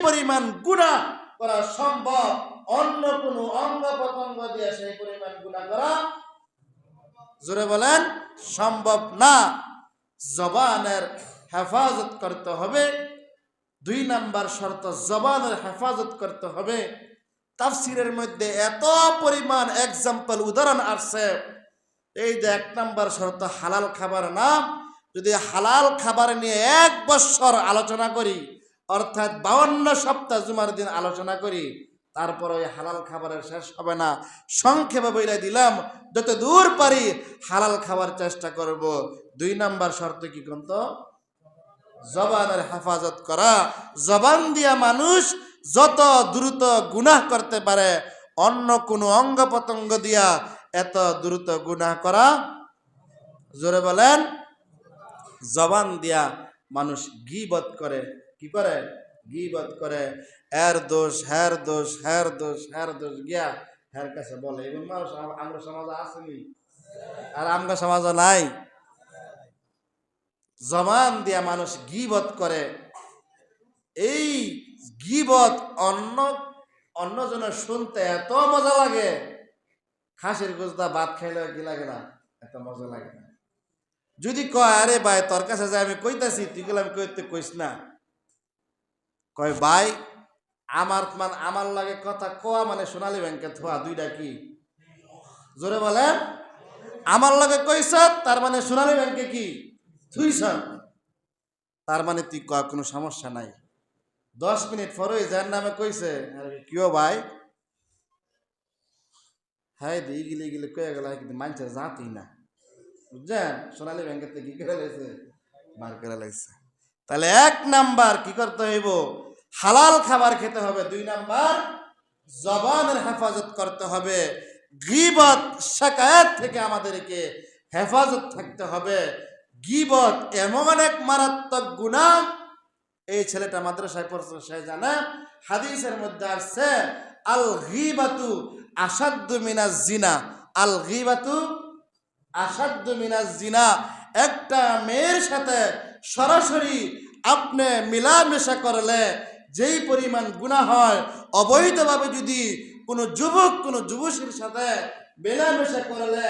পরিমাণ গুণা করা সম্ভব। অন্য কোনো অঙ্গ প্রত্যঙ্গ দিয়ে সেই পরিমাণ গুণা করা জোরে বলেন সম্ভব না। জবানের হেফাজত করতে হবে। দুই নাম্বার শর্ত, জবানের হেফাজত করতে হবে। তাফসিরের মধ্যে এত পরিমাণ এক্সাম্পল উদাহরণ আসছে। এই যে এক নাম্বার শর্ত, হালাল খাবার নাম। যদি হালাল খাবার নিয়ে এক বছর আলোচনা করি অর্থাৎ বাউন্ন সপ্তাহ জুমার দিন আলোচনা করি, তারপর ওই হালাল খাবারের শেষ হবে না। সংক্ষেপে বইলে দিলাম, যত দূর পারি হালাল খাবার চেষ্টা করব। দুই নাম্বার শর্ত কি কন্ত জবানের হেফাজত করা। জবান দিয়া মানুষ যত দ্রুত গুনাহ করতে পারে, অন্য কোনো অঙ্গ প্রত্যঙ্গ দিয়া এত দ্রুত গুনাহ করা। জোরে বলেন, জবান দিয়া মানুষ গিবত করে। কি করে? গিবত করে। এর দোষ হ্যার দোষ হ্যার দোষ হ্যার দোষ গিয়া হ্যার কাছে বলে। এবং মানুষ আম- আমরা সমাজে আসেনি। আর আমরা সমাজ নাই। জবান দিয়া মানুষ গিবত করে। এই গিবত অন্য, অন্যজনের শুনতে এত মজা লাগে। খাসির গোস্তা ভাত খাইলে কি লাগে না? এত মজা লাগে না। যদি কয়, আরে ভাই, তোর কাছে যে আমি কইতাছি, তুই গেলে আমি কইতে কইস না। কয়, ভাই, আমার মান আমার লাগে কথা কোয়া মানে সোনালী ব্যাংকে থোয়া দুইটা কি? জোরে বলেন। আমার লাগে কইস তার মানে সোনালী ব্যাংকে কি? থুইছ। তার মানে তুই কয়, কোনো সমস্যা নাই। দশ মিনিট পরে যার নামে কইছে। কিও ভাই? হ্যাঁ দি গিলে গিলে কয়ে গেল কিন্তু মানছে জাতি না। বুঝছেন? সোনালী ব্যাংকের থেকে কি করে লাইছে বার করে লাইছে তাহলে এক নাম্বার কি করতে হইব? হালাল খাবার খেতে হবে, দুই নাম্বার জবানের হেফাজত করতে হবে। গিবত শাকায়াত থেকে আমাদেরকে হেফাজত থাকতে হবে। গিবত এমন এক মারাত্মক গুণা, এই ছেলেটা মাদ্রাসায় পড়ছে, সে জানে, হাদিসের মধ্যে আসছে, আল গিবাতু আসাদ্দু মিনাজ জিনা। আল গিবাতু আসাদ্দু মিনাজ জিনা। একটা মেয়ের সাথে সরাসরি আপনি মিলামেশা করলে যেই পরিমাণ গুণা হয়, অবৈধভাবে যদি কোনো যুবক, কোনো যুবসীর সাথে মেলামেশা করলে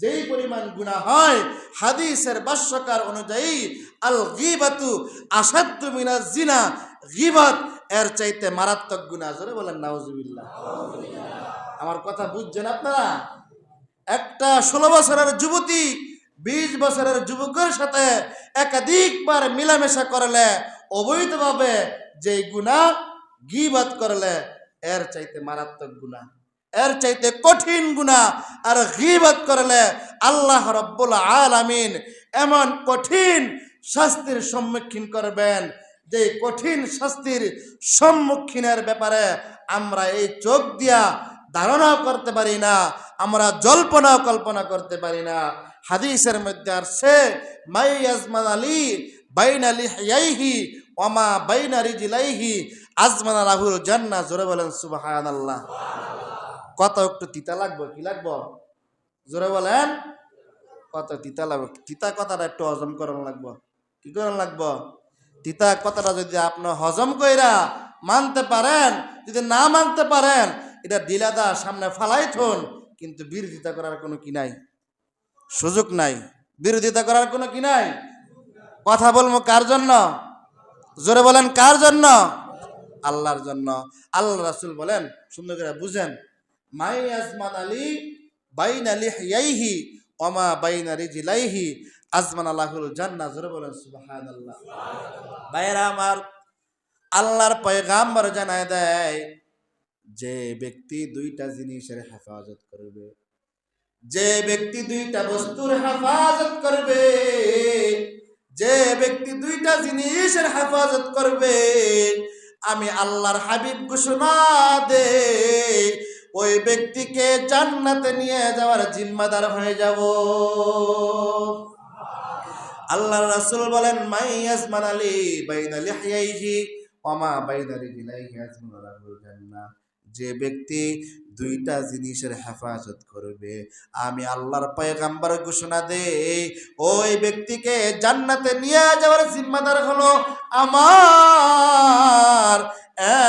যেই পরিমাণ গুণা হয়, হাদিসের বাস্যকার অনুযায়ী আল গিবাতু আসাদ্দু মিনাজ জিনা, গিবাত এর চাইতে মারাত্মক গুণা জোরে বলেন, নাউজুবিল্লাহ। আমার কথা বুঝছেন আপনারা? একটা ষোলো বছরের যুবতী, বিশ বছরের যুবকের সাথে একাধিকবার মিলামেশা করলে অবৈধভাবে যে গুণা গিবাদ করলে, এর চাইতে মারাত্মক গুণা এর চাইতে কঠিন গুণা আর গিবাদ করলে আল্লাহ রব্বুল আলামিন এমন কঠিন শাস্তির সম্মুখীন করবেন যে কঠিন শাস্তির সম্মুখীনের ব্যাপারে আমরা এই চোখ দিয়া ধারণাও করতে পারি না, আমরা জল্পনাও কল্পনা করতে পারি না। হাদিসের মধ্যে আসছে মাই আজমান আলী বাইন আলী হাইহি ওমা বাইন রিজিলাইহি আজমান রাহুল জান্না জোরে বলেন সুবাহান আল্লাহ কত একটু তিতা লাগবে, কি লাগবো? জোরে বলেন, কত তিতা লাগবে। তিতা কথাটা একটু হজম করানো লাগবো। কি করানো লাগবো? তিতা কথাটা যদি আপনি হজম কইরা মানতে পারেন, যদি না মানতে পারেন, এটা দিলাদা সামনে ফালাই থন, কিন্তু বিরোধিতা করার কোনো কি নাই? সুযোগ নাই। বিরোধিতা করার কোনো কি নাই? কথা বলব কার জন্য? জোরে বলেন, কার জন্য? আল্লাহর জন্য। আল্লাহ রাসুল বলেন, সুন্দর করে বুঝেন, মাই আজমান আলী বাইন আলী হিয়াইহি অমা বাইন আলী জিলাইহি আজমান আল্লাহুল জান্না জোরে বলেন সুবাহান আল্লাহ ভাইরা আমার, আল্লাহর পয়গাম্বর জানায় দেয়, যে ব্যক্তি দুইটা জিনিসের হেফাজত করবে, যে ব্যক্তি দুইটা বস্তুর হেফাজত করবে যে ব্যক্তি দুইটা জিনিসের হেফাজত করবে, আমি আল্লাহর হাবিব ঘোষণা দে ওই ব্যক্তিকে জান্নাতে নিয়ে যাওয়ার জিম্মাদার হয়ে যাব। আল্লাহ রাসুল বলেন মাই আসমান আলী বাইনা লিহইহি ওমা বাইনা রিজলাইহি আসমান লাহুল জান্নাহ। যে ব্যক্তি দুইটা জিনিসের হেফাজত করবে, আমি আল্লাহর পয়গাম্বার ঘোষণা দেই, ওই ব্যক্তিকে জান্নাতে নিয়ে যাওয়ার জিম্মাদার হলো আমার।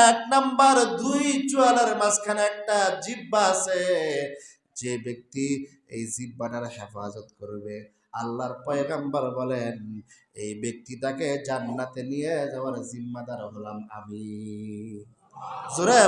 এক নাম্বার দুই চুয়ালের মাঝখানে একটা জিব্বা আছে, যে ব্যক্তি এই জিব্বাটার হেফাজত করবে। আল্লাহর পয়গাম্বার বলেন, এই ব্যক্তিটাকে জান্নাতে নিয়ে যাওয়ার জিম্মাদার হলাম আমি। জোরে